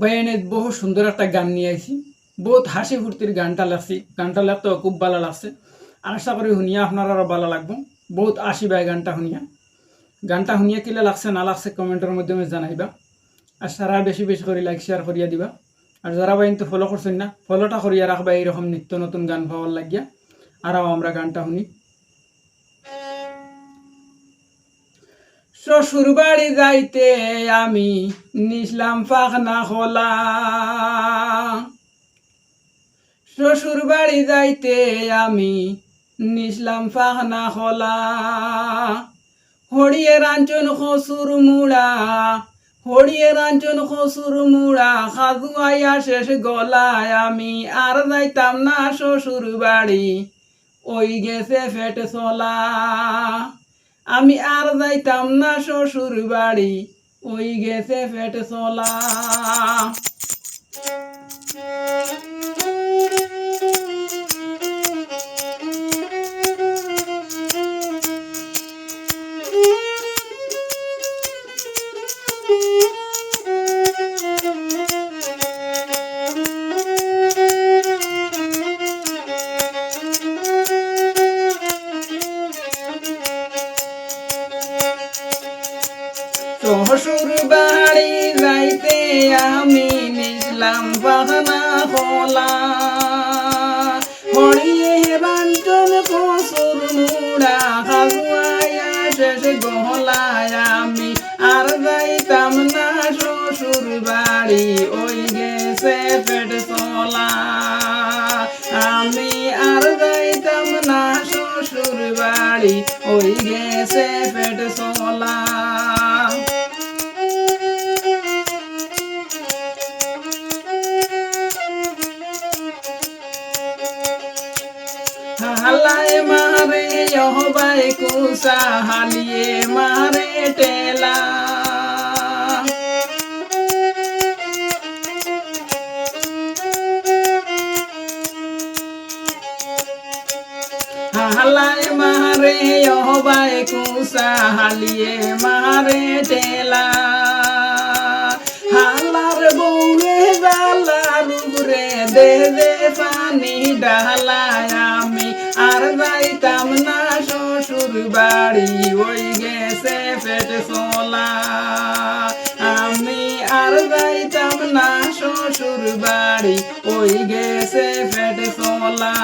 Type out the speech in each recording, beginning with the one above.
বয়ানে বহু সুন্দর একটা গান নিয়ে আইছি। বহুত হাসি ফুর্তির গানটা লাগছি। গানটা লাগতো খুব ভালো লাগছে। আশা করি শুনিয়া আপনার আরও ভালো লাগবো। বহুত আশি বাই গানটা শুনিয়া। গানটা শুনিয়া কিলে লাগছে, না লাগছে কমেন্টের মাধ্যমে জানাইবা। আর সারা বেশি বেশি করে লাইক শেয়ার করিয়া দিবা। আর যারা বা কিন্তু ফলো করছেন না ফলোটা করিয়া রাখবা। এইরকম নিত্য নতুন গান পাওয়ার লাগিয়া। আরও আমরা গানটা শুনি। শ্বশুর বাড়ি যাইতে আমি নিসলাম পাখনা খোলা। শ্বশুর বাড়ি যাইতে আমি নিসলাম পাখনা খোলা। হড়িয়ে রাঞ্চন খসুর মুড়া হড়িয়ে রাঞ্চন খসুর মুড়া খাজু আইয়া শেষ গলায় আমি আর যাইতাম না শ্বশুর বাড়ি, ওই গেছে ফেট চলা। আমি আর যাইতাম না শ্বশুর বাড়ি ওই গেছে ফেটে চলা। আমি নিসলাম বাহানা খোলা হরিয়ে রাঞ্চন কসুর মুড়া খাজুয়াইয়া শেষ গহলায় আমি আর যাইতাম না শ্বশুর বাড়ি, ওই গেছে পেট চলা। আমি আর যাইতাম না শ্বশুর বাড়ি, ওই গেছে পেট হালায় মারে যহবাই কুসা হালিয়ে মারে টেলা। হালায় মারে যহবাই কুসা হালিয়ে মারে টেলা। হালার বউয়ে জালার উপরে দে দে পানি ডালায় আর যাইতাম না শ্বশুর বাড়ি ওই গেছে পেট চলা। আমি আর যাইতাম না শ্বশুর বাড়ি ওই গেছে পেট চলা।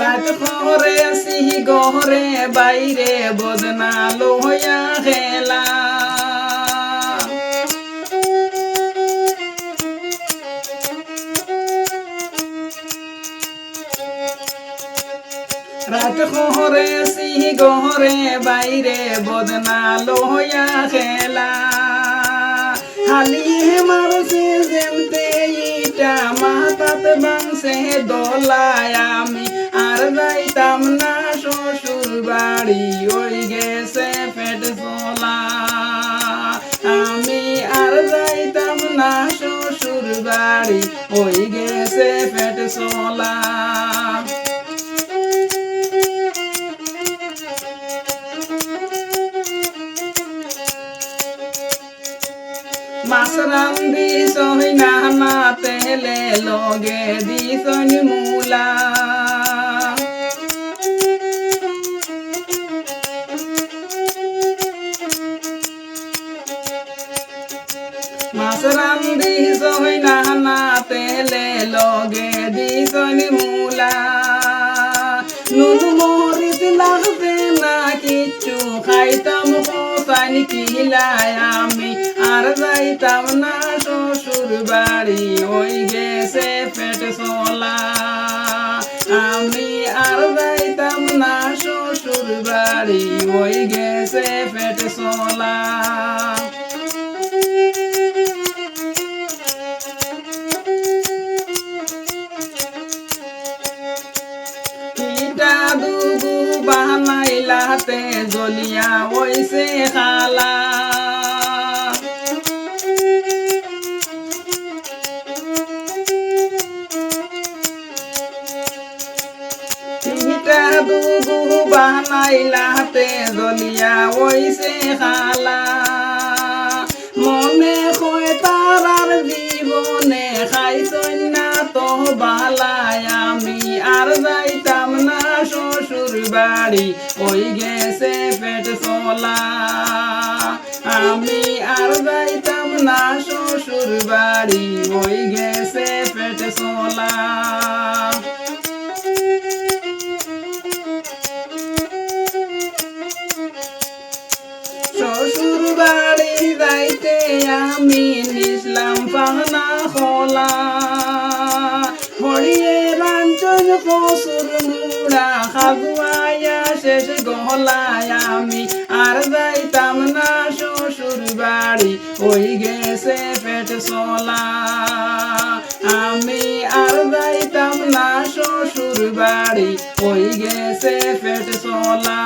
রাত খরে সিহি গহরে, বাইরে বদনা লোহয়া খেলা রাত খরে সিহি গহরে, বাইরে বদনা লোহয়া খেলা। হালিয়ে মারছে যেমতে ইটা মাতাত বাংসে দোলায় আমি। আর যাইতাম না শ্বশুর বাড়ি ওই বাড়ি ওই গেছে পেট মাছ রান্ধি সহি না তেলে লগে দি সনি মূলা। রান্ধি সহি না না তেলে লগে দি সনি মূলা। নুন, মরিচ, লাগবে না কিচ্ছু, খাইতাম কোসানি কিলায় আমি? আর যাইতাম না শ্বশুর বাড়ি, ওই গেছে পেট চলা। আমি আর যাইতাম না শ্বশুর বাড়ি, ওই গেছে পেট চলা। বানাইলাতে জলিয়া ওইছে খালা। বানাইলাতে জলিয়া ওইছে খালা। মনে হয় তারার জীবনে খাইছই বাড়ি, ওই গেছে পেট চলা। আমি আর যাইতাম না শ্বশুর বাড়ি, ওই গেছে পেট চলা। শ্বশুর বাড়ি আমি নিসলাম পাহনা খোলা। হরিয়ে রাঞ্চন কসুর শেষ আমি আর যাইতাম না, শ্বশুর বাড়ি ওই গেছে পেট চলা। আমি আর যাইতাম না, শ্বশুর বাড়ি ওই গেছে পেট চলা।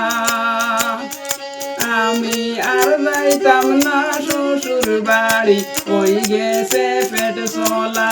আমি আর যাইতাম না, শ্বশুর বাড়ি ওই গেছে পেট চলা।